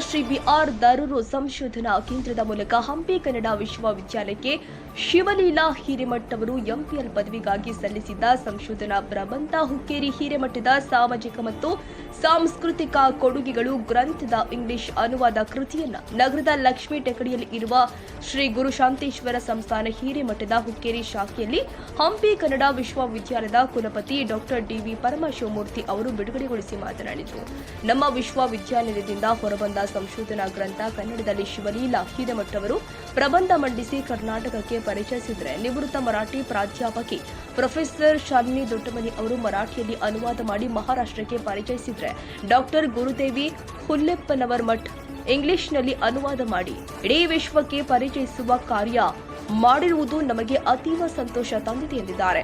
Shri B R ದರೂರು ಸಂಶೋಧನಾ ಕೇಂದ್ರದ ಮೂಲಕ ಹಂಪಿ ಕನ್ನಡ ವಿಶ್ವವಿದ್ಯಾಲಯಕ್ಕೆ ಶಿವಲೀಲಾ ಹಿರೇಮಠ್ ಅವರು ಎಂಪಿಎಲ್ ಪದವಿಗಾಗಿ ಸಲ್ಲಿಸಿದ್ದ ಸಂಶೋಧನಾ ಪ್ರಬಂಧ ಹುಕ್ಕೇರಿ ಹಿರೇಮಠದ ಸಾಮಾಜಿಕ ಮತ್ತು ಸಾಂಸ್ಕೃತಿಕ ಕೊಡುಗೆಗಳು ಗ್ರಂಥದ ಇಂಗ್ಲಿಷ್ ಅನುವಾದ ಕೃತಿಯನ್ನ ನಗರದ ಲಕ್ಷ್ಮೀ ಟೆಕಡಿಯಲ್ಲಿ ಇರುವ ಶ್ರೀ ಗುರು ಶಾಂತೇಶ್ವರ ಸಂಸ್ಥಾನ ಹಿರೇಮಠದ ಹುಕ್ಕೇರಿ ಶಾಖೆಯಲ್ಲಿ ಹಂಪಿ ಕನ್ನಡ ವಿಶ್ವವಿದ್ಯಾಲಯದ ಕುಲಪತಿ ಡಾಕ್ಟರ್ ಡಿವಿ ಪರಮಶಿವಮೂರ್ತಿ ಅವರು ಬಿಡುಗಡೆಗೊಳಿಸಿ ಮಾತನಾಡಿದರು. ನಮ್ಮ ವಿಶ್ವವಿದ್ಯಾಲಯದಿಂದ ಹೊರಬಂದ ಸಂಶೋಧನಾ ಗ್ರಂಥ ಕನ್ನಡದಲ್ಲಿ ಶಿವಲೀಲಾ ಹಿರೇಮಠ್ ಅವರು ಪ್ರಬಂಧ ಮಂಡಿಸಿ ಕರ್ನಾಟಕಕ್ಕೆ ಪರಿಚಯಿಸಿದರೆ ನಿವೃತ್ತ ಮರಾಠಿ ಪ್ರಾಧ್ಯಾಪಕಿ ಪ್ರೊಫೆಸರ್ ಶಾಲಿನಿ ದೊಡ್ಡಮನಿ ಅವರು ಮರಾಠಿಯಲ್ಲಿ ಅನುವಾದ ಮಾಡಿ ಮಹಾರಾಷ್ಟ್ರಕ್ಕೆ ಪರಿಚಯಿಸಿದರೆ ಡಾಕ್ಟರ್ ಗುರುದೇವಿ ಹುಲ್ಲೆಪ್ಪನವರ್ ಮಠ್ ಇಂಗ್ಲಿಷ್ನಲ್ಲಿ ಅನುವಾದ ಮಾಡಿ ಇಡೀ ವಿಶ್ವಕ್ಕೆ ಪರಿಚಯಿಸುವ ಕಾರ್ಯ ಮಾಡಿರುವುದು ನಮಗೆ ಅತೀವ ಸಂತೋಷ ತಂದಿದೆ ಎಂದಿದ್ದಾರೆ.